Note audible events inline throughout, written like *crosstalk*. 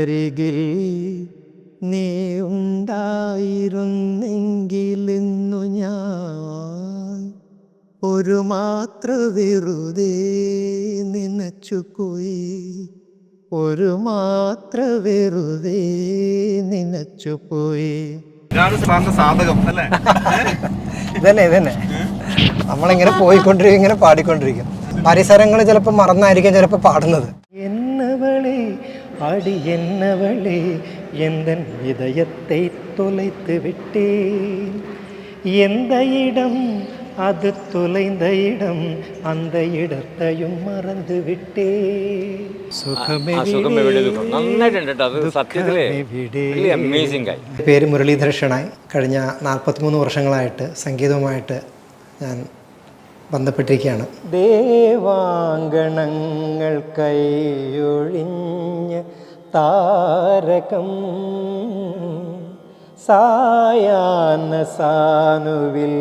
അരികിൽ നീ ഉണ്ടായിരുന്നെങ്കിലിന്നു ഞാൻ ഒരു മാത്ര വെറുതെ നനച്ചുപോയി ഒരു മാത്ര വെറുതെ നനച്ചുപോയി സാധകം അല്ലേ? ഇതന്നെ ഇതന്നെ നമ്മളിങ്ങനെ പോയിക്കൊണ്ടിരിക്കും ഇങ്ങനെ പാടിക്കൊണ്ടിരിക്കും. പരിസരങ്ങൾ ചിലപ്പോൾ മറന്നായിരിക്കും ചിലപ്പോൾ പാടുന്നത്. എന്നവളെ അടി എന്നവളെ എന്തൻ இதயத்தை தொலைத்து விட்டேன் எந்த இடம் அது தொலைந்த இடம் அந்த இடத்தையும் மறந்து விட்டேன் സുഖമേ ആ സുഖമേ വിടേ ദുഃഖം നന്നായിട്ടുണ്ട് കേട്ടോ അത് സത്യത്തില് അമേസിംഗ് ആയി പേര് മുരളീധര ഷണായി കഴിഞ്ഞ നാൽപ്പത്തിമൂന്ന് വർഷങ്ങളായിട്ട് സംഗീതവുമായിട്ട് ഞാൻ ബന്ധപ്പെട്ടിരിക്കുകയാണ്. ദേവാങ്കണങ്ങൾ കൈയൊഴിഞ്ഞ് താരകം സായാന്ന സാനുവിൽ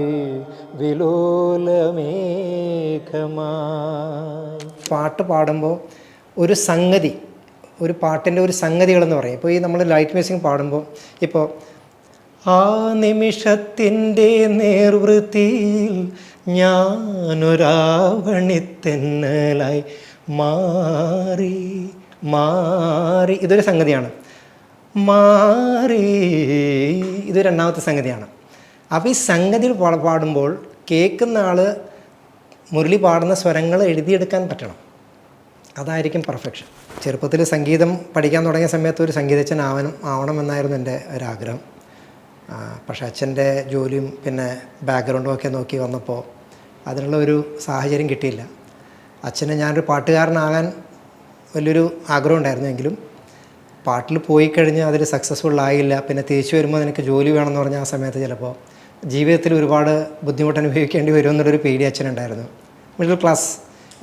വിലോലമേഘമായി. പാട്ട് പാടുമ്പോൾ ഒരു സംഗതി ഒരു പാട്ടിന്റെ ഒരു സംഗതികളെന്ന് പറയും. ഇപ്പോൾ ഈ നമ്മൾ ലൈറ്റ് മ്യൂസിക് പാടുമ്പോൾ ഇപ്പോൾ ആ നിമിഷത്തിന്റെ നേർവൃത്തിയിൽ ഞാനൊരാവണിത്തെന്നലായി മാറി മാറി. ഇതൊരു സംഗതിയാണ്. മാറി. ഇത് രണ്ടാമത്തെ സംഗതിയാണ്. അപ്പോൾ ഈ സംഗതിയിൽ പാടുമ്പോൾ കേൾക്കുന്ന ആൾ മുരളി പാടുന്ന സ്വരങ്ങൾ എഴുതിയെടുക്കാൻ പറ്റണം. അതായിരിക്കും പെർഫെക്ഷൻ. ചെറുപ്പത്തിൽ സംഗീതം പഠിക്കാൻ തുടങ്ങിയ സമയത്ത് ഒരു സംഗീതജ്ഞൻ ആവണം ആവണമെന്നായിരുന്നു എന്റെ ഒരാഗ്രഹം. പക്ഷേ അച്ഛന്റെ ജോലിയും പിന്നെ ബാക്ക്ഗ്രൗണ്ടും ഒക്കെ നോക്കി വന്നപ്പോൾ അതിനുള്ള ഒരു സാഹചര്യം കിട്ടിയില്ല. അച്ഛന് ഞാനൊരു പാട്ടുകാരനാകാൻ വലിയൊരു ആഗ്രഹം ഉണ്ടായിരുന്നെങ്കിലും പാട്ടിൽ പോയി കഴിഞ്ഞ് അതിൽ സക്സസ്ഫുൾ ആയില്ല. പിന്നെ തിരിച്ചു വരുമ്പോൾ എനിക്ക് ജോലി വേണമെന്ന് പറഞ്ഞ ആ സമയത്ത് ചിലപ്പോൾ ജീവിതത്തിൽ ഒരുപാട് ബുദ്ധിമുട്ട് അനുഭവിക്കേണ്ടി വരും എന്നുള്ളൊരു പേടി അച്ഛനുണ്ടായിരുന്നു. Middle class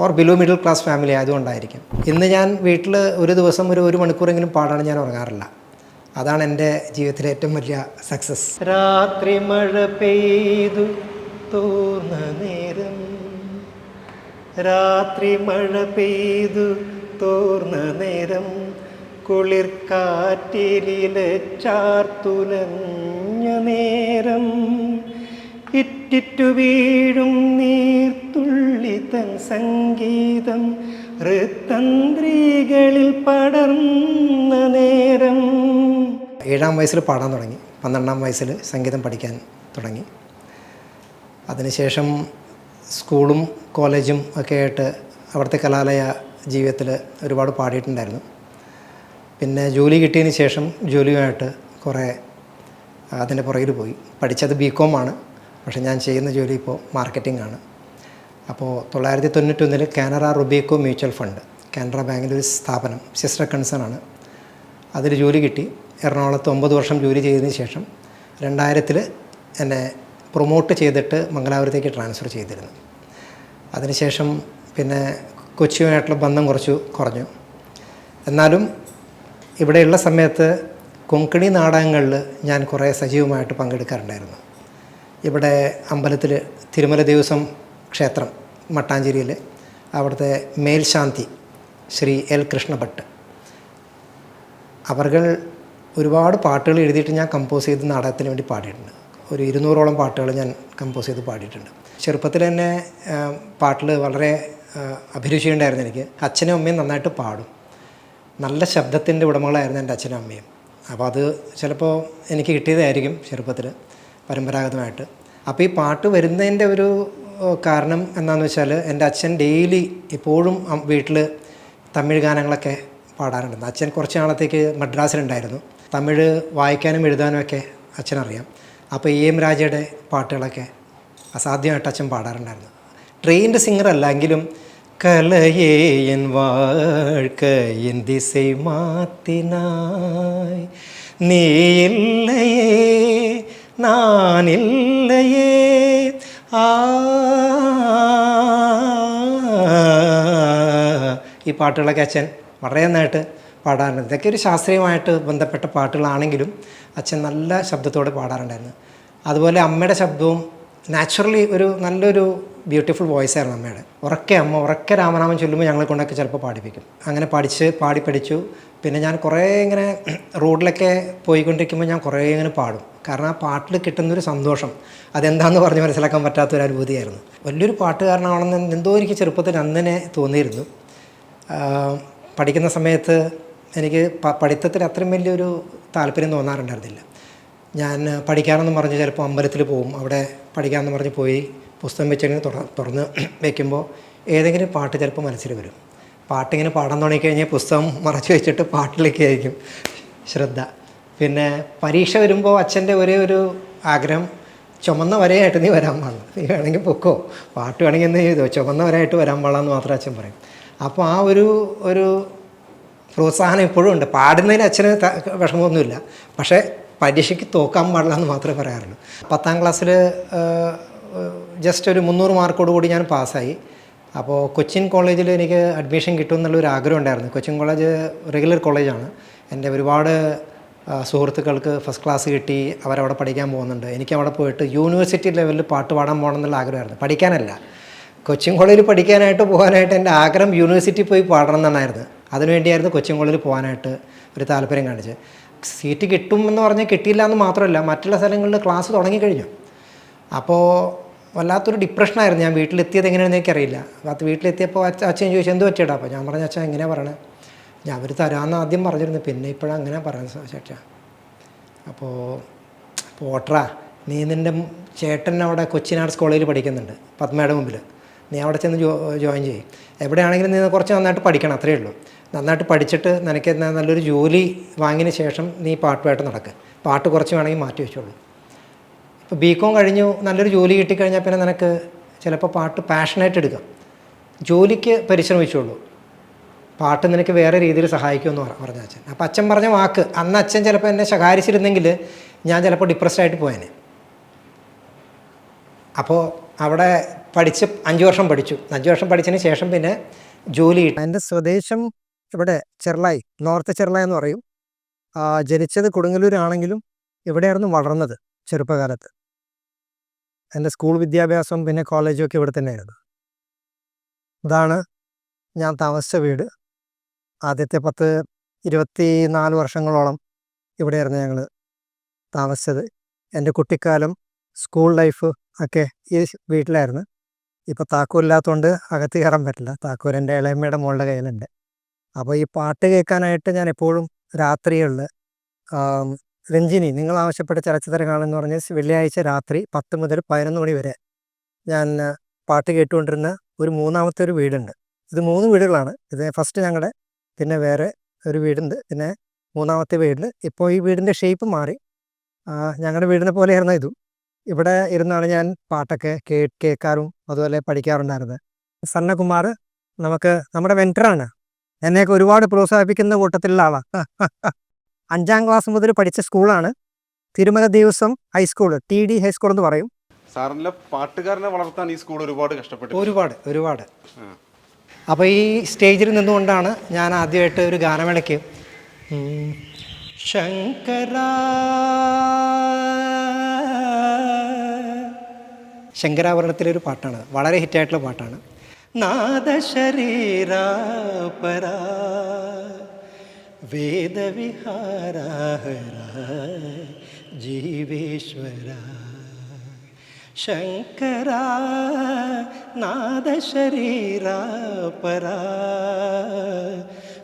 or below middle class family ആയതുകൊണ്ടായിരിക്കും. ഇന്ന് ഞാൻ വീട്ടിൽ ഒരു ദിവസം ഒരു ഒരു മണിക്കൂറെങ്കിലും പാടാണ് ഞാൻ ഉറങ്ങാറില്ല. അതാണ് എന്റെ ജീവിതത്തിലെ ഏറ്റവും വലിയ സക്സസ് രാത്രി മഴ പെയ്തു. തോർന്ന നേരം. രാത്രി മഴ പെയ്തു തോർന്ന നേരം. കുളിർ ചാർത്തുലഞ്ഞ നേരം. ഇറ്റിറ്റു വീഴും നീർത്തുള്ളി തൻ സംഗീതം. ഋത്തന്ത്രികളിൽ പടർന്ന നേരം. ഏഴാം വയസ്സിൽ പാടാൻ തുടങ്ങി. പന്ത്രണ്ടാം വയസ്സിൽ സംഗീതം പഠിക്കാൻ തുടങ്ങി. അതിനുശേഷം സ്കൂളും കോളേജും ഒക്കെ ആയിട്ട് അവിടുത്തെ കലാലയ ജീവിതത്തിൽ ഒരുപാട് പാടിയിട്ടുണ്ടായിരുന്നു. പിന്നെ ജോലി കിട്ടിയതിന് ശേഷം ജോലിയുമായിട്ട് കുറേ അതിന്റെ പുറകിൽ പോയി. പഠിച്ചത് ബി കോം ആണ്. പക്ഷേ ഞാൻ ചെയ്യുന്ന ജോലി ഇപ്പോൾ മാർക്കറ്റിംഗ് ആണ്. അപ്പോൾ തൊള്ളായിരത്തി തൊണ്ണൂറ്റൊന്നിൽ Canara Robeco mutual fund Canara ബാങ്കിന്റെ ഒരു സ്ഥാപനം സിസ്റ്റർ കൺസേൺ ആണ്. അതിൽ ജോലി കിട്ടി. എറണാകുളത്ത് ഒമ്പത് വർഷം ജോലി ചെയ്തതിന് ശേഷം രണ്ടായിരത്തിൽ എന്നെ പ്രൊമോട്ട് ചെയ്തിട്ട് മംഗലാപുരത്തേക്ക് ട്രാൻസ്ഫർ ചെയ്തിരുന്നു. അതിനുശേഷം പിന്നെ കൊച്ചിയുമായിട്ടുള്ള ബന്ധം കുറച്ച് കുറഞ്ഞു. എന്നാലും ഇവിടെയുള്ള സമയത്ത് കൊങ്കണി നാടകങ്ങളിൽ ഞാൻ കുറേ സജീവമായിട്ട് പങ്കെടുക്കാറുണ്ടായിരുന്നു. ഇവിടെ അമ്പലത്തിൽ തിരുമല ദേവസ്വം ക്ഷേത്രം മട്ടാഞ്ചേരിയിൽ അവിടുത്തെ മേൽശാന്തി ശ്രീ എൽ കൃഷ്ണഭട്ട്. അവർകൾ ഒരുപാട് പാട്ടുകൾ എഴുതിയിട്ട് ഞാൻ കമ്പോസ് ചെയ്ത് നാടകത്തിന് വേണ്ടി പാടിയിട്ടുണ്ട്. ഒരു ഇരുന്നൂറോളം പാട്ടുകൾ ഞാൻ കമ്പോസ് ചെയ്ത് പാടിയിട്ടുണ്ട്. ചെറുപ്പത്തിൽ തന്നെ പാട്ടിൽ വളരെ അഭിരുചി അഭിരുചിയുണ്ടായിരുന്നു എനിക്ക്. അച്ഛനും അമ്മയും നന്നായിട്ട് പാടും. നല്ല ശബ്ദത്തിന്റെ ഉടമകളായിരുന്നു എന്റെ അച്ഛനും അമ്മയും. അപ്പോൾ അത് ചിലപ്പോൾ എനിക്ക് കിട്ടിയതായിരിക്കും ചെറുപ്പത്തിൽ പരമ്പരാഗതമായിട്ട്. അപ്പോൾ ഈ പാട്ട് വരുന്നതിന്റെ ഒരു കാരണം എന്താണെന്ന് വെച്ചാൽ എന്റെ അച്ഛൻ ഡെയിലി ഇപ്പോഴും വീട്ടിൽ തമിഴ് ഗാനങ്ങളൊക്കെ പാടാറുണ്ട്. അച്ഛൻ കുറച്ച് നാളത്തേക്ക് മദ്രാസിലുണ്ടായിരുന്നു. തമിഴ് വായിക്കാനും എഴുതാനും ഒക്കെ അച്ഛനറിയാം. അപ്പോൾ എ എം രാജയുടെ പാട്ടുകളൊക്കെ അസാധ്യമായിട്ട് അച്ഛൻ പാടാറുണ്ടായിരുന്നു. ട്രെയിന്റെ സിംഗർ അല്ലെങ്കിലും കലയേയൻ വാഴ്ക്കയൻ വാഴ്ക എൻ ദിസൈ മാത്തിനായ് നീ നാനില്ലയേ ആ. ഈ പാട്ടുകളൊക്കെ അച്ഛൻ വളരെ നന്നായിട്ട് പാടാറുണ്ട്. ഇതൊക്കെ ഒരു ശാസ്ത്രീയമായിട്ട് ബന്ധപ്പെട്ട പാട്ടുകളാണെങ്കിലും അച്ഛൻ നല്ല ശബ്ദത്തോടെ പാടാറുണ്ടായിരുന്നു. അതുപോലെ അമ്മയുടെ ശബ്ദവും നാച്ചുറലി ഒരു നല്ലൊരു ബ്യൂട്ടിഫുൾ വോയിസ് ആയിരുന്നു അമ്മയുടെ. ഉറക്കെ അമ്മ ഉറക്കെ രാമനാമം ചൊല്ലുമ്പോൾ ഞങ്ങളെ കൊണ്ടൊക്കെ ചിലപ്പോൾ പാടിപ്പിക്കും. അങ്ങനെ പഠിച്ച് പാടി പഠിച്ചു. പിന്നെ ഞാൻ കുറേ ഇങ്ങനെ റോഡിലൊക്കെ പോയിക്കൊണ്ടിരിക്കുമ്പോൾ ഞാൻ കുറേ ഇങ്ങനെ പാടും. കാരണം ആ പാട്ടിൽ കിട്ടുന്നൊരു സന്തോഷം. അതെന്താണെന്ന് പറഞ്ഞ് മനസ്സിലാക്കാൻ പറ്റാത്ത ഒരു അനുഭൂതിയായിരുന്നു. വലിയൊരു പാട്ടുകാരനാണെന്ന് എന്തോ എനിക്ക് ചെറുപ്പത്തിൽ അന്നെ തോന്നിയിരുന്നു. പഠിക്കുന്ന സമയത്ത് എനിക്ക് പഠിത്തത്തിൽ അത്രയും വലിയൊരു താല്പര്യം തോന്നാറുണ്ടായിരുന്നില്ല. ഞാൻ പഠിക്കാനെന്ന് പറഞ്ഞ് ചിലപ്പോൾ അമ്പലത്തിൽ പോകും അവിടെ പഠിക്കാമെന്ന് പറഞ്ഞ് പോയി പുസ്തകം വെച്ചിങ്ങനെ തുറ തുറന്ന് *clears throat* വെക്കുമ്പോൾ ഏതെങ്കിലും പാട്ട് ചിലപ്പോൾ മനസ്സിൽ വരും. പാട്ടിങ്ങനെ പാടാൻ തുടങ്ങിക്കഴിഞ്ഞാൽ പുസ്തകം മറച്ചു വെച്ചിട്ട് പാട്ടിലേക്ക് ആയിരിക്കും ശ്രദ്ധ. പിന്നെ പരീക്ഷ വരുമ്പോൾ അച്ഛന്റെ ഒരേ ഒരു ആഗ്രഹം ചുമന്ന വരയായിട്ട് നീ വരാൻ പാടില്ല നീ വേണമെങ്കിൽ പൊക്കോ. പാട്ട് വേണമെങ്കിൽ എന്ത് ചെയ്തോ. ചുമന്ന വരയായിട്ട് വരാൻ പാടാന്ന് മാത്രം അച്ഛൻ പറയും. അപ്പോൾ ആ ഒരു ഒരു പ്രോത്സാഹനം ഇപ്പോഴും ഉണ്ട്. പാടുന്നതിന് അച്ഛന് വിഷമമൊന്നുമില്ല. പക്ഷേ പരീക്ഷയ്ക്ക് തോക്കാൻ പാടില്ല എന്ന് മാത്രമേ പറയാറുള്ളൂ. പത്താം ക്ലാസ്സിൽ ജസ്റ്റ് ഒരു മുന്നൂറ് മാർക്കോട് കൂടി ഞാൻ പാസ്സായി. അപ്പോൾ കൊച്ചിൻ കോളേജിൽ എനിക്ക് അഡ്മിഷൻ കിട്ടും എന്നുള്ളൊരു ആഗ്രഹം ഉണ്ടായിരുന്നു. കൊച്ചിൻ കോളേജ് റെഗുലർ കോളേജാണ്. എന്റെ ഒരുപാട് സുഹൃത്തുക്കൾക്ക് ഫസ്റ്റ് ക്ലാസ് കിട്ടി അവരവിടെ പഠിക്കാൻ പോകുന്നുണ്ട്. എനിക്ക് അവിടെ പോയിട്ട് യൂണിവേഴ്സിറ്റി ലെവലിൽ പാട്ട് പാടാൻ പോകണം എന്നുള്ള ആഗ്രഹമായിരുന്നു. പഠിക്കാനല്ല. കൊച്ചിൻ കോളേജിൽ പഠിക്കാനായിട്ട് പോകാനായിട്ട് എന്റെ ആഗ്രഹം യൂണിവേഴ്സിറ്റി പോയി പാടണം എന്നായിരുന്നു. അതിനുവേണ്ടിയായിരുന്നു കൊച്ചിൻ കോളേജിൽ പോകാനായിട്ട് ഒരു താല്പര്യം കാണിച്ചത്. സീറ്റ് കിട്ടും എന്ന് പറഞ്ഞാൽ കിട്ടിയില്ല എന്ന് മാത്രമല്ല മറ്റുള്ള സ്ഥലങ്ങളിൽ ക്ലാസ് തുടങ്ങിക്കഴിഞ്ഞു. അപ്പോൾ വല്ലാത്തൊരു ഡിപ്രഷനായിരുന്നു ഞാൻ വീട്ടിലെത്തിയത് എങ്ങനെയാണെന്ന് എനിക്കറിയില്ല. അത് വീട്ടിലെത്തിയപ്പോൾ അച്ഛ അച്ഛൻ ചോദിച്ചു എന്ത് പറ്റിയടാ അപ്പോൾ ഞാൻ പറഞ്ഞ അച്ഛൻ എങ്ങനെയാണ് പറയണേ. ഞാൻ അവർ തരാമെന്ന് ആദ്യം പറഞ്ഞിരുന്നു പിന്നെ ഇപ്പോഴാണ് അങ്ങനെ പറയാൻ ചേട്ടാ അപ്പോൾ പോട്ടറാ നീ നിന്റെ ചേട്ടൻ അവിടെ കൊച്ചിൻ ആർട്സ് കോളേജിൽ പഠിക്കുന്നുണ്ട് പത്മയുടെ മുമ്പിൽ നീ അവിടെ ചെന്ന് ജോയിൻ ചെയ്യും. എവിടെയാണെങ്കിലും നീ കുറച്ച് നന്നായിട്ട് പഠിക്കണം അത്രയേ ഉള്ളൂ. നന്നായിട്ട് പഠിച്ചിട്ട് നിനക്ക് നല്ലൊരു ജോലി വാങ്ങിയതിന് ശേഷം നീ പാട്ടുമായിട്ട് നടക്കുക പാട്ട് കുറച്ച് വേണമെങ്കിൽ മാറ്റി വെച്ചോളൂ. ഇപ്പോൾ ബി കോം കഴിഞ്ഞു നല്ലൊരു ജോലി കിട്ടിക്കഴിഞ്ഞാൽ പിന്നെ നിനക്ക് ചിലപ്പോൾ പാട്ട് പാഷനായിട്ട് എടുക്കാം. ജോലിക്ക് പരിശ്രമിച്ചോളൂ. പാട്ട് നിനക്ക് വേറെ രീതിയിൽ സഹായിക്കുമെന്ന് പറ- പറഞ്ഞ അച്ഛൻ. അപ്പോൾ അച്ഛൻ പറഞ്ഞ വാക്ക് അന്ന് അച്ഛൻ ചിലപ്പോൾ എന്നെ ശകാരിച്ചിരുന്നെങ്കിൽ ഞാൻ ചിലപ്പോൾ ഡിപ്രസ്ഡ് ആയിട്ട് പോയേനെ. അപ്പോൾ അവിടെ പഠിച്ച് അഞ്ച് വർഷം പഠിച്ചു. അഞ്ച് വർഷം പഠിച്ചതിന് ശേഷം പിന്നെ ജോലി എന്റെ സ്വദേശം ഇവിടെ ചെർളായി നോർത്ത് ചെർളായി എന്ന് പറയും. ജനിച്ചത് കൊടുങ്ങല്ലൂരാണെങ്കിലും ഇവിടെയായിരുന്നു വളർന്നത് ചെറുപ്പകാലത്ത്. എന്റെ സ്കൂൾ വിദ്യാഭ്യാസം പിന്നെ കോളേജും ഒക്കെ ഇവിടെ തന്നെയായിരുന്നു. ഇതാണ് ഞാൻ താമസിച്ച വീട്. ആദ്യത്തെ പത്ത് ഇരുപത്തി നാല് വർഷങ്ങളോളം ഇവിടെയായിരുന്നു ഞങ്ങൾ താമസിച്ചത്. എന്റെ കുട്ടിക്കാലം സ്കൂൾ ലൈഫ് ഒക്കെ ഈ വീട്ടിലായിരുന്നു. ഇപ്പോൾ താക്കൂരില്ലാത്തതുകൊണ്ട് അകത്ത് കയറാൻ പറ്റില്ല. താക്കൂർ എന്റെ ഇളയമ്മയുടെ മോളുടെ കയ്യിലുണ്ട്. അപ്പോൾ ഈ പാട്ട് കേൾക്കാനായിട്ട് ഞാൻ എപ്പോഴും രാത്രികളിൽ രഞ്ജിനി നിങ്ങൾ ആവശ്യപ്പെട്ട ചലച്ചിത്ര കാണുമെന്ന് പറഞ്ഞ് വെള്ളിയാഴ്ച രാത്രി പത്ത് മുതൽ പതിനൊന്ന് മണി വരെ ഞാൻ പാട്ട് കേട്ടുകൊണ്ടിരുന്ന ഒരു മൂന്നാമത്തെ ഒരു വീടുണ്ട്. ഇത് മൂന്ന് വീടുകളാണ്. ഇത് ഫസ്റ്റ് ഞങ്ങളുടെ പിന്നെ വേറെ ഒരു വീടുണ്ട്. പിന്നെ മൂന്നാമത്തെ വീട് ഇപ്പോൾ ഈ വീടിന്റെ ഷേപ്പ് മാറി. ഞങ്ങളുടെ വീടിനെ പോലെയായിരുന്നു ഇതും. ഇവിടെ ഇരുന്നാണ് ഞാൻ പാട്ടൊക്കെ കേ കേൾക്കാറും അതുപോലെ പഠിക്കാറുണ്ടായിരുന്നത്. സന്നകുമാർ നമുക്ക് നമ്മുടെ വെന്ററാണ് എന്നെയൊക്കെ ഒരുപാട് പ്രോത്സാഹിപ്പിക്കുന്ന കൂട്ടത്തിലുള്ള ആളാണ് അഞ്ചാം ക്ലാസ് മുതൽ പഠിച്ച സ്കൂളാണ്. തിരുമല ദിവസം ഹൈസ്കൂൾ ടി ഡി ഹൈസ്കൂൾ എന്ന് പറയും. സാറിന്റെ പാട്ടുകാരനെ വളർത്താൻ ഈ സ്കൂൾ ഒരുപാട് കഷ്ടപ്പെട്ടു ഒരുപാട് ഒരുപാട്. അപ്പൊ അപ്പോൾ ഈ സ്റ്റേജിൽ നിന്നുകൊണ്ടാണ് ഞാൻ ആദ്യമായിട്ട് ഒരു ഗാനമേളയ്ക്ക്. ശങ്കര. ശങ്കരാഭരണത്തിലെ ഒരു പാട്ടാണ്. വളരെ ഹിറ്റായിട്ടുള്ള പാട്ടാണ്. नाद शरीरा परा वेद विहारा हरा जीवेश्वरा।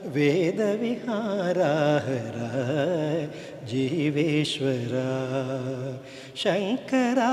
वेद विहार र जीवेश्वरा। शंकरा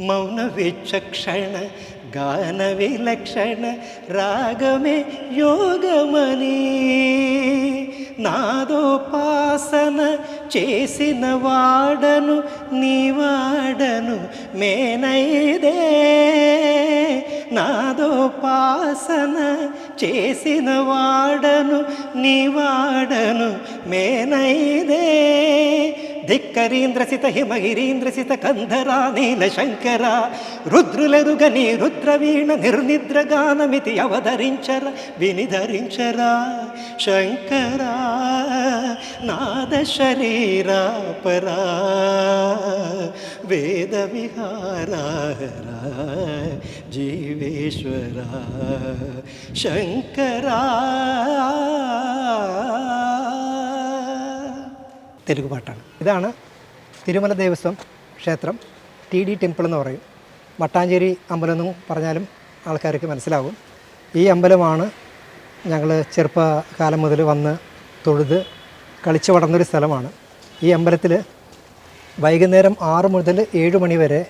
మౌన విచక్షణ గాన విలక్షణ రాగమే యోగమని నాదోపాసన చేసిన వాడను నీవాడను మేనైదే. నాదోపాసన చేసిన వాడను నీవాడను మేనైదే. ధిక్కరీంద్రసిత హిమగిరీంద్రసిత కంధరా నీల శంకర రుద్రులెరుగని రుద్రవీణ నిర్నిద్రగానమితి అవధరించర వినిధరించరా శంకరా నాద శరీరాపరా వేద విహారా జీవేశ్వర శంకరా തെലുങ്ക് പാട്ടാണ്. ഇതാണ് തിരുമല ദേവസ്വം ക്ഷേത്രം ടി ഡി ടെമ്പിൾ എന്ന് പറയും. മട്ടാഞ്ചേരി അമ്പലം എന്ന് പറഞ്ഞാലും ആൾക്കാർക്ക് മനസ്സിലാവും. ഈ അമ്പലമാണ് ഞങ്ങൾ ചെറുപ്പകാലം മുതൽ വന്ന് തൊഴുത് കളിച്ചു വളർന്നൊരു സ്ഥലമാണ്. ഈ അമ്പലത്തിൽ വൈകുന്നേരം ആറ് മുതൽ ഏഴ് മണി വരെ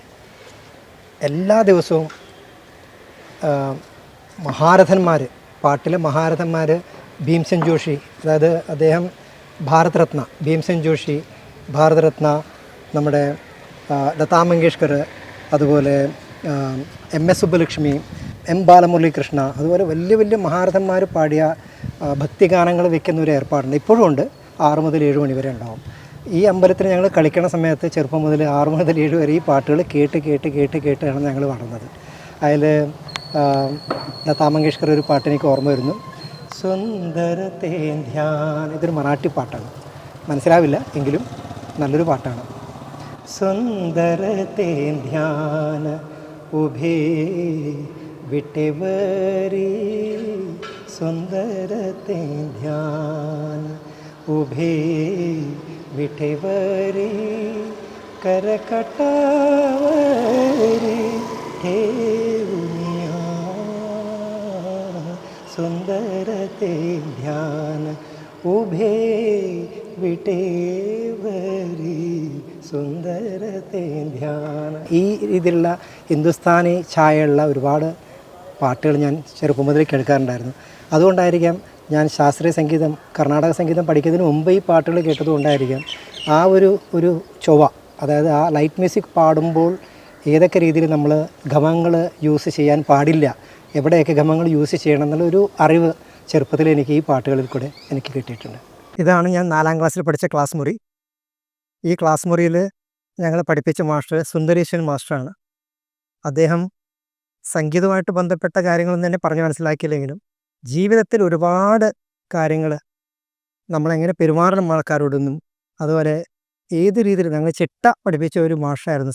എല്ലാ ദിവസവും മഹാരഥന്മാർ പാട്ടിലെ മഹാരഥന്മാർ ഭീംസൻ ജോഷി അതായത് അദ്ദേഹം ഭാരതരത്ന ഭീംസെൻ ജോഷി ഭാരതരത്ന നമ്മുടെ ലതാ മങ്കേഷ്കർ അതുപോലെ M S Subbulakshmi M Balamuralikrishna അതുപോലെ വലിയ വലിയ മഹാരഥന്മാർ പാടിയ ഭക്തിഗാനങ്ങൾ വെക്കുന്ന ഒരു ഏർപ്പാടുണ്ട്. ഇപ്പോഴും ഉണ്ട്. ആറ് മുതൽ ഏഴ് മണി വരെ ഉണ്ടാവും. ഈ അമ്പലത്തിൽ ഞങ്ങൾ കളിക്കണ സമയത്ത് ചെറുപ്പം മുതൽ ആറ് മുതൽ ഏഴ് വരെ ഈ പാട്ടുകൾ കേട്ട് കേട്ട് കേട്ട് കേട്ടാണ് ഞങ്ങൾ വളർന്നത് അതിൽ ലതാ മങ്കേഷ്കർ ഒരു പാട്ട് എനിക്ക് ഓർമ്മ വരുന്നു. സുന്ദരത്തെ ധ്യാന ഇതൊരു മറാഠി പാട്ടാണ്. മനസ്സിലാവില്ല എങ്കിലും നല്ലൊരു പാട്ടാണ്. സുന്ദരത്തെ ധ്യാന ഉഭേ വിട്ടിവരി. സുന്ദരത്തെ ധ്യാന ഉഭേ വിട്ടിവരി. കരകട്ടവരി. ഠേവുനി സുന്ദരത്തെ ധ്യാന ഉഭേ വിട്ടേവരി സുന്ദരത്തെ ധ്യാന ഈ രീതിയിലുള്ള ഹിന്ദുസ്ഥാനി ഛായയുള്ള ഒരുപാട് പാട്ടുകൾ ഞാൻ ചെറുപ്പം മുതലേ കേൾക്കാറുണ്ടായിരുന്നു. അതുകൊണ്ടായിരിക്കാം ഞാൻ ശാസ്ത്രീയ സംഗീതം കർണാടക സംഗീതം പഠിക്കുന്നതിന് മുമ്പ് ഈ പാട്ടുകൾ കേട്ടതുകൊണ്ടായിരിക്കാം ആ ഒരു ഒരു ചൊവ അതായത് ആ ലൈറ്റ് മ്യൂസിക് പാടുമ്പോൾ ഏതൊക്കെ രീതിയിൽ നമ്മൾ ഗമങ്ങൾ യൂസ് ചെയ്യാൻ പാടില്ല എവിടെയൊക്കെ ഗമങ്ങൾ യൂസ് ചെയ്യണം എന്നുള്ള ഒരു അറിവ് ചെറുപ്പത്തിൽ എനിക്ക് ഈ പാട്ടുകളിൽ കൂടെ എനിക്ക് കിട്ടിയിട്ടുണ്ട്. ഇതാണ് ഞാൻ നാലാം ക്ലാസ്സിൽ പഠിച്ച ക്ലാസ് മുറി. ഈ ക്ലാസ് മുറിയിൽ ഞങ്ങൾ പഠിപ്പിച്ച മാസ്റ്റർ സുന്ദരീശൻ മാസ്റ്ററാണ്. അദ്ദേഹം സംഗീതവുമായിട്ട് ബന്ധപ്പെട്ട കാര്യങ്ങളൊന്നും തന്നെ പറഞ്ഞ് മനസ്സിലാക്കിയില്ലെങ്കിലും ജീവിതത്തിൽ ഒരുപാട് കാര്യങ്ങൾ നമ്മളെങ്ങനെ പെരുമാറണം ആൾക്കാരോടൊന്നും അതുപോലെ ഏത് രീതിയിൽ ഞങ്ങൾ ചിട്ട പഠിപ്പിച്ച ഒരു മാഷായിരുന്നു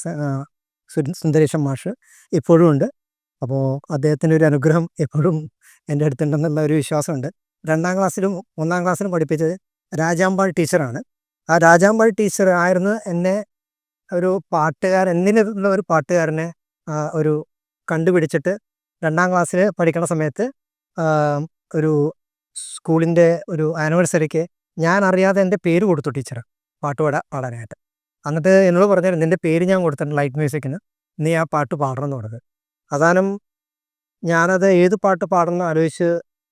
സുന്ദരേശൻ മാഷ് ഇപ്പോഴും ഉണ്ട്. അപ്പോൾ അദ്ദേഹത്തിന്റെ ഒരു അനുഗ്രഹം എപ്പോഴും എന്റെ അടുത്തുണ്ടെന്നുള്ള ഒരു വിശ്വാസമുണ്ട്. രണ്ടാം ക്ലാസ്സിലും ഒന്നാം ക്ലാസ്സിലും പഠിപ്പിച്ചത് രാജാമ്പാൾ ടീച്ചറാണ്. ആ രാജാമ്പാൾ ടീച്ചർ ആയിരുന്നു എന്നെ ഒരു പാട്ടുകാരൻ എന്നിലുള്ള ഒരു പാട്ടുകാരനെ ഒരു കണ്ടുപിടിച്ചിട്ട് രണ്ടാം ക്ലാസ്സിൽ പഠിക്കുന്ന സമയത്ത് ഒരു സ്കൂളിന്റെ ഒരു ആനിവേഴ്സറിക്ക് ഞാൻ അറിയാതെ എന്റെ പേര് കൊടുത്തു ടീച്ചർ പാട്ടുപാട പാടാനായിട്ട്. എന്നിട്ട് എന്നോട് പറഞ്ഞാൽ നിന്റെ പേര് ഞാൻ കൊടുത്തിട്ടുണ്ട് ലൈറ്റ് മ്യൂസിക്കിന്. നീ ആ പാട്ട് പാടണം എന്ന് പറഞ്ഞത് അവസാനം ഞാനത് ഏത് പാട്ട് പാടണം ആലോചിച്ച്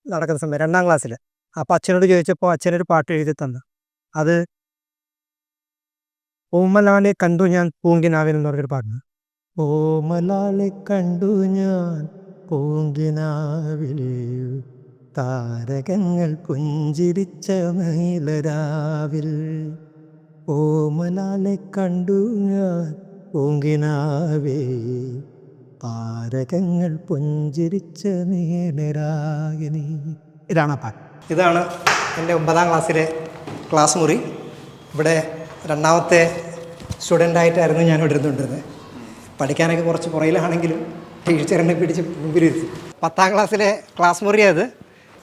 നടക്കുന്ന സമയം രണ്ടാം ക്ലാസ്സിൽ. അപ്പോൾ അച്ഛനോട് ചോദിച്ചപ്പോൾ അച്ഛനൊരു പാട്ട് എഴുതി തന്നു. അത് ഓമലാലെ കണ്ടു ഞാൻ പൂങ്കിനാവിൽ എന്ന് പറഞ്ഞൊരു പാട്ടുണ്ട് ഓമലാലെ കണ്ടു ഞാൻ പൂങ്കിനാവിലെ താരകങ്ങൾ പുഞ്ചിരിച്ച നീലരാവിൽ ഓമലാലെ കണ്ടു ഞാൻ പൂങ്കിനാവേ. താരകങ്ങൾ പുഞ്ചിരിച്ച നീനരാഗിനി ഇതാണ് പാട്ട് ഇതാണ് എന്റെ ഒമ്പതാം ക്ലാസ്സിലെ ക്ലാസ് മുറി. ഇവിടെ രണ്ടാമത്തെ സ്റ്റുഡന്റായിട്ടായിരുന്നു ഞാൻ ഇവിടെ ഇരുന്നുകൊണ്ടിരുന്നത്. പഠിക്കാനൊക്കെ കുറച്ച് പുറയിലാണെങ്കിലും ടീച്ചറിനെ പിടിച്ച് മുമ്പിലിരുത്തി പത്താം ക്ലാസ്സിലെ ക്ലാസ് മുറി അത്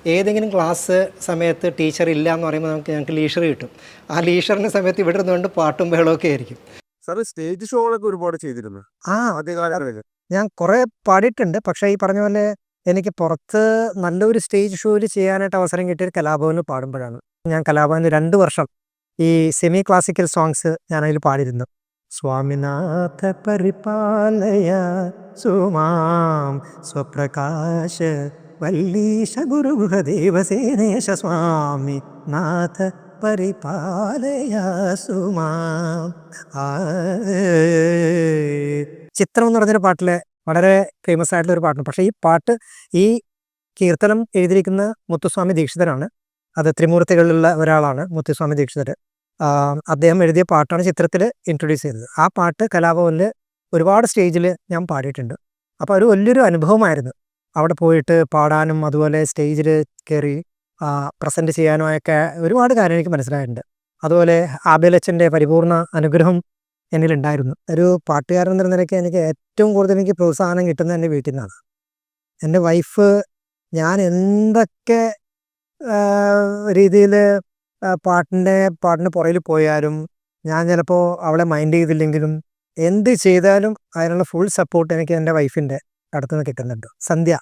ഏതെങ്കിലും ക്ലാസ് സമയത്ത് ടീച്ചർ ഇല്ല എന്ന് പറയുമ്പോൾ നമുക്ക് ഞങ്ങൾക്ക് ലീഷർ കിട്ടും. ആ ലീഷറിന്റെ സമയത്ത് ഇവിടെ ഇരുന്നുകൊണ്ട് പാട്ടും ഒക്കെ ആയിരിക്കും. സാർ സ്റ്റേജ് ഷോകളൊക്കെ ഒരുപാട് ചെയ്തിരുന്നു. ആ. ആദ്യകാലങ്ങളിൽ ഞാൻ കുറേ പാടിയിട്ടുണ്ട്. പക്ഷേ ഈ പറഞ്ഞ പോലെ എനിക്ക് പുറത്ത് നല്ലൊരു സ്റ്റേജ് ഷോയിൽ ചെയ്യാനായിട്ട് അവസരം കിട്ടിയത് കലാഭവനിൽ പാടുമ്പോഴാണ്. ഞാൻ കലാഭവനിൽ രണ്ട് വർഷം ഈ സെമി ക്ലാസിക്കൽ സോങ്സ് ഞാനതിൽ പാടിയിരുന്നു. സ്വാമിനാഥ പരിപാലയ സുമാം സ്വപ്രകാശ വല്ലീശ ഗുരുഗുഹദേവസേനേശ സ്വാമി നാഥ പരിപാലയാസുമാ ചിത്രം എന്ന് പറഞ്ഞൊരു പാട്ടിലെ വളരെ ഫേമസ് ആയിട്ടുള്ള ഒരു പാട്ടാണ് പക്ഷേ ഈ പാട്ട് ഈ കീർത്തനം എഴുതിയിരിക്കുന്ന മുത്തുസ്വാമി ദീക്ഷിതരാണ്. അത് ത്രിമൂർത്തികളിലുള്ള ഒരാളാണ് മുത്തുസ്വാമി ദീക്ഷിതർ അദ്ദേഹം എഴുതിയ പാട്ടാണ് ചിത്രത്തിൽ ഇൻട്രൊഡ്യൂസ് ചെയ്തത്. ആ പാട്ട് കലാഭവനിൽ ഒരുപാട് സ്റ്റേജിൽ ഞാൻ പാടിയിട്ടുണ്ട്. അപ്പോൾ ഒരു വലിയൊരു അനുഭവമായിരുന്നു. അവിടെ പോയിട്ട് പാടാനും അതുപോലെ സ്റ്റേജിൽ കയറി പ്രസന്റ് ചെയ്യാനുമൊക്കെ ഒരുപാട് കാര്യം എനിക്ക് മനസ്സിലായിട്ടുണ്ട്. അതുപോലെ ആബേലച്ചന്റെ പരിപൂർണ അനുഗ്രഹം എന്നിലുണ്ടായിരുന്നു ഒരു പാട്ടുകാരൻ എന്ന നിലയ്ക്ക് എനിക്ക് ഏറ്റവും കൂടുതൽ എനിക്ക് പ്രോത്സാഹനം കിട്ടുന്നത് എന്റെ വീട്ടിൽ നിന്നാണ്. എന്റെ വൈഫ് ഞാൻ എന്തൊക്കെ രീതിയിൽ പാട്ടിന്റെ പാട്ടിന് പുറയിൽ പോയാലും ഞാൻ ചിലപ്പോൾ അവളെ മൈൻഡ് ചെയ്തില്ലെങ്കിലും എന്ത് ചെയ്താലും അതിനുള്ള ഫുൾ സപ്പോർട്ട് എനിക്ക് എന്റെ വൈഫിന്റെ. അടുത്ത് നിന്ന് കിട്ടുന്നുണ്ട്. സന്ധ്യ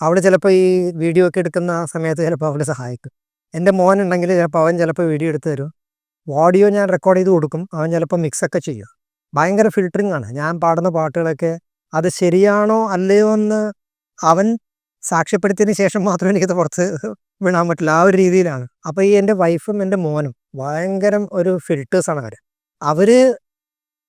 അവൾ ചിലപ്പോൾ ഈ വീഡിയോ ഒക്കെ എടുക്കുന്ന സമയത്ത് ചിലപ്പോൾ അവൾ സഹായിക്കും. എന്റെ മോൻ ഉണ്ടെങ്കിൽ ചിലപ്പോൾ അവൻ ചിലപ്പോൾ വീഡിയോ എടുത്ത് തരും. ഓഡിയോ ഞാൻ റെക്കോർഡ് ചെയ്ത് കൊടുക്കും. അവൻ ചിലപ്പോൾ മിക്സൊക്കെ ചെയ്യും. ഭയങ്കര ഫിൽറ്ററിങ് ആണ്. ഞാൻ പാടുന്ന പാട്ടുകളൊക്കെ അത് ശരിയാണോ അല്ലയോ എന്ന് അവൻ സാക്ഷ്യപ്പെടുത്തിയതിന് ശേഷം മാത്രമേ എനിക്കത് പുറത്ത് വിടാൻ പറ്റില്ല. ആ ഒരു രീതിയിലാണ്. അപ്പോൾ ഈ എന്റെ വൈഫും എന്റെ മോനും ഭയങ്കരം ഒരു ഫിൽറ്റേഴ്സാണ് അവർ അവർ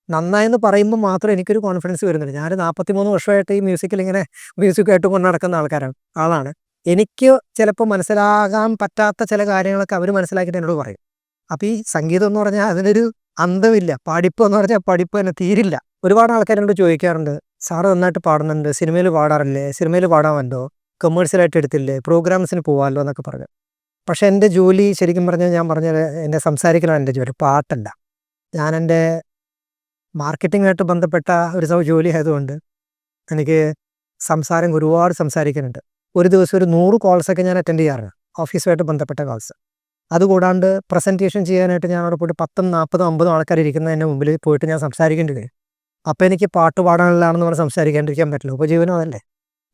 നന്നായെന്ന് പറയുമ്പോൾ മാത്രം എനിക്കൊരു കോൺഫിഡൻസ് വരുന്നുണ്ട് ഞാൻ നാൽപ്പത്തി മൂന്ന് വർഷമായിട്ട് ഈ മ്യൂസിക്കിൽ ഇങ്ങനെ മ്യൂസിക്കായിട്ട് കൊണ്ട് നടക്കുന്ന ആൾക്കാരാണ് ആളാണ്. എനിക്ക് ചിലപ്പോൾ മനസ്സിലാകാൻ പറ്റാത്ത ചില കാര്യങ്ങളൊക്കെ അവർ മനസ്സിലാക്കിയിട്ട് എന്നോട് പറയും. അപ്പോൾ ഈ സംഗീതം എന്ന് പറഞ്ഞാൽ അതിനൊരു അന്തമില്ല. പഠിപ്പ് എന്ന് പറഞ്ഞാൽ പഠിപ്പ് തന്നെ തീരില്ല. ഒരുപാട് ആൾക്കാരോട് ചോദിക്കാറുണ്ട് സാറ് നന്നായിട്ട് പാടുന്നുണ്ട്. സിനിമയിൽ പാടാറില്ലേ? സിനിമയിൽ പാടാൻ പാടാമല്ലോ കൊമേഴ്സ്യലായിട്ട് എടുത്തില്ലേ? പ്രോഗ്രാംസിന് പോകാമല്ലോ എന്നൊക്കെ പറഞ്ഞു. പക്ഷേ എന്റെ ജോലി ശരിക്കും പറഞ്ഞാൽ ഞാൻ പറഞ്ഞത് എന്റെ സംസാരിക്കലാണ് എന്റെ ജോലി. പാട്ടല്ല. ഞാൻ എന്റെ മാർക്കറ്റിങ്ങായിട്ട് ബന്ധപ്പെട്ട ഒരു ജോലി ആയതുകൊണ്ട് എനിക്ക് സംസാരം ഒരുപാട് സംസാരിക്കുന്നുണ്ട് ഒരു ദിവസം ഒരു നൂറ് കോൾസൊക്കെ ഞാൻ അറ്റൻഡ് ചെയ്യാറുണ്ട്. ഓഫീസുമായിട്ട് ബന്ധപ്പെട്ട കോൾസ്. അതുകൂടാണ്ട് പ്രസന്റേഷൻ ചെയ്യാനായിട്ട് ഞാൻ അവിടെ പോയിട്ട് പത്തും നാൽപ്പതും അമ്പതും ആൾക്കാർ ഇരിക്കുന്നതിന്റെ മുമ്പിൽ പോയിട്ട് ഞാൻ സംസാരിക്കേണ്ടി വരും. അപ്പോൾ എനിക്ക് പാട്ട് പാടാനുള്ളതാണെന്ന് പറഞ്ഞ് സംസാരിക്കാണ്ടിരിക്കാൻ പറ്റില്ല. ഉപജീവനം അതല്ലേ.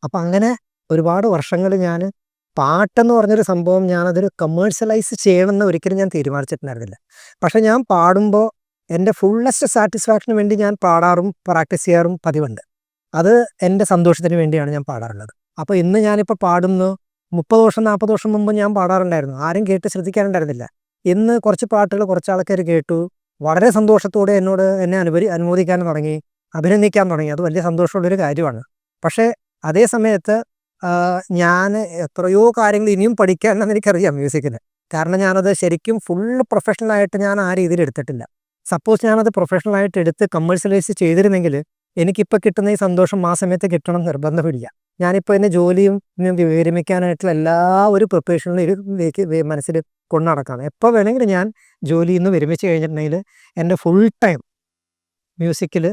അപ്പം അങ്ങനെ ഒരുപാട് വർഷങ്ങൾ ഞാൻ പാട്ടെന്ന് പറഞ്ഞൊരു സംഭവം ഞാനതൊരു കമേഴ്ഷ്യലൈസ് ചെയ്യണമെന്ന് ഒരിക്കലും ഞാൻ തീരുമാനിച്ചിട്ടുണ്ടായിരുന്നില്ല. പക്ഷേ ഞാൻ പാടുമ്പോൾ എന്റെ ഫുള്ളസ്റ്റ് സാറ്റിസ്ഫാക്ഷന് വേണ്ടി ഞാൻ പാടാറും പ്രാക്ടീസ് ചെയ്യാറും പതിവുണ്ട്. അത് എന്റെ സന്തോഷത്തിന് വേണ്ടിയാണ് ഞാൻ പാടാറുള്ളത്. അപ്പോൾ ഇന്ന് ഞാനിപ്പോൾ പാടുന്നു മുപ്പത് വർഷം നാൽപ്പത് വർഷം മുമ്പ് ഞാൻ പാടാറുണ്ടായിരുന്നു. ആരും കേട്ട് ശ്രദ്ധിക്കാനുണ്ടായിരുന്നില്ല ഇന്ന് കുറച്ച് പാട്ടുകൾ കുറച്ച് ആൾക്കാർ കേട്ടു വളരെ സന്തോഷത്തോടെ എന്നോട് എന്നെ അനുപരി അനുമോദിക്കാൻ തുടങ്ങി അഭിനന്ദിക്കാൻ തുടങ്ങി. അത് വലിയ സന്തോഷമുള്ളൊരു കാര്യമാണ്. പക്ഷേ അതേ സമയത്ത് ഞാൻ എത്രയോ കാര്യങ്ങൾ ഇനിയും പഠിക്കാൻ എനിക്കറിയാം മ്യൂസിക്കിന്. കാരണം ഞാനത് ശരിക്കും ഫുൾ പ്രൊഫഷണലായിട്ട് ഞാൻ ആ രീതിയിൽ എടുത്തിട്ടില്ല. സപ്പോസ് ഞാനത് പ്രൊഫഷണൽ ആയിട്ട് എടുത്ത് കമേഴ്ഷ്യലൈസ് ചെയ്തിരുന്നെങ്കിൽ എനിക്കിപ്പോൾ കിട്ടുന്ന ഈ സന്തോഷം ആ സമയത്ത് കിട്ടണം നിർബന്ധമില്ല. ഞാനിപ്പോൾ എന്നെ ജോലിയും വിരമിക്കാനായിട്ടുള്ള എല്ലാ ഒരു പ്രിപ്പറേഷനിലും ഇതിലേക്ക് മനസ്സിൽ കൊണ്ടു നടക്കാം എപ്പോൾ വേണമെങ്കിലും ഞാൻ ജോലിയിൽ നിന്ന് വിരമിച്ച് കഴിഞ്ഞിട്ടുണ്ടെങ്കിൽ എന്റെ ഫുൾ ടൈം മ്യൂസിക്കിൽ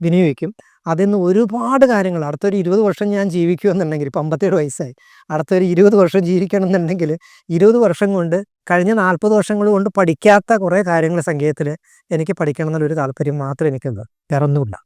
വിനിയോഗിക്കും. അതിൽ നിന്ന് ഒരുപാട് കാര്യങ്ങൾ. അടുത്തൊരു ഇരുപത് വർഷം ഞാൻ ജീവിക്കുമെന്നുണ്ടെങ്കിൽ ഇപ്പം അമ്പത്തേഴ് വയസ്സായി. അടുത്തൊരു ഇരുപത് വർഷം ജീവിക്കണം എന്നുണ്ടെങ്കിൽ ഇരുപത് വർഷം കൊണ്ട് കഴിഞ്ഞ നാൽപ്പത് വർഷങ്ങൾ കൊണ്ട് പഠിക്കാത്ത കുറേ കാര്യങ്ങൾ സംഗീതത്തിൽ എനിക്ക് പഠിക്കണം എന്നുള്ളൊരു താല്പര്യം മാത്രമേ എനിക്കുള്ളൂ. വേറെ ഒന്നുമില്ല